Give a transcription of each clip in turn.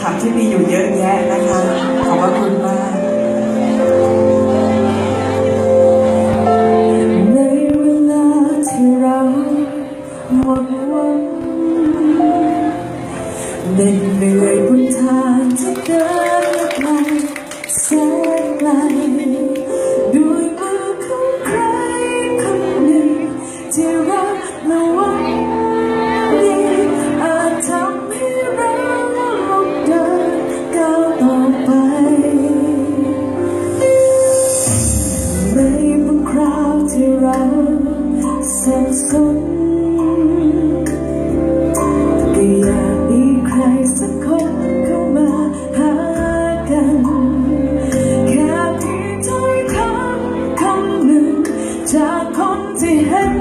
คำที่มีอยู่เยอะแยะนะคะ ขอบพระคุณมาก สับสนก็อยามีใครสักคนเข้ามาหากันแค่พียงอยคำคำหนึ่งจากคนที่เห็น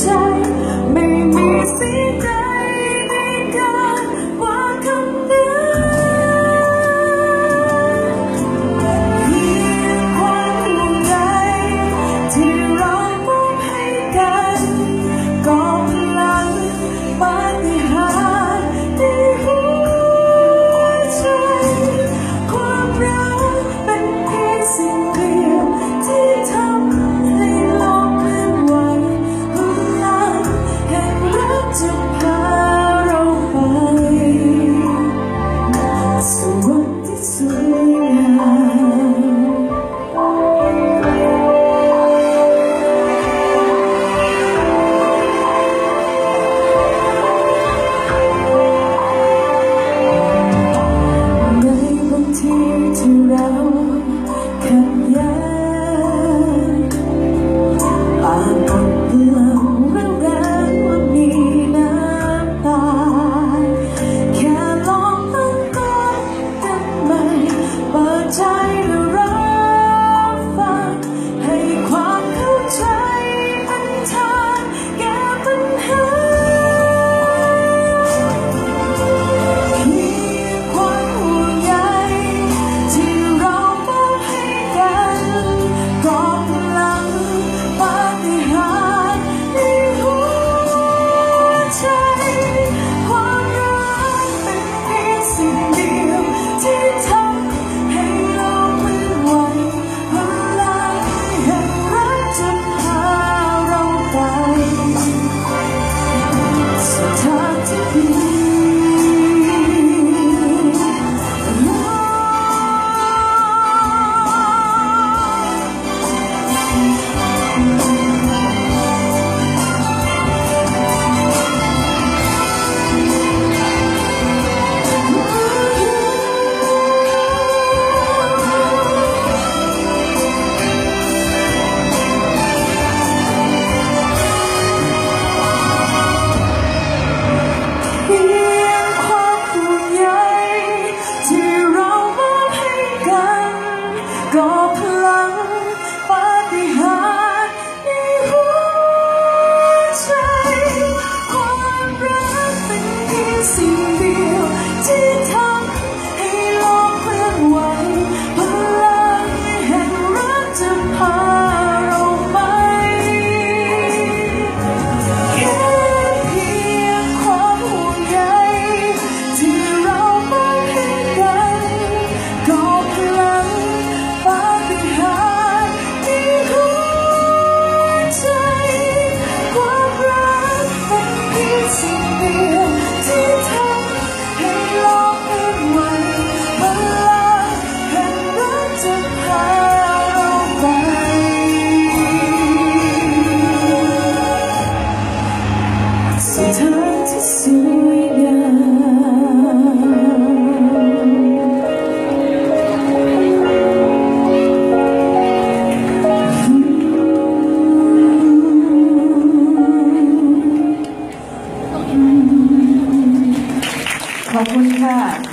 ใจ 我过去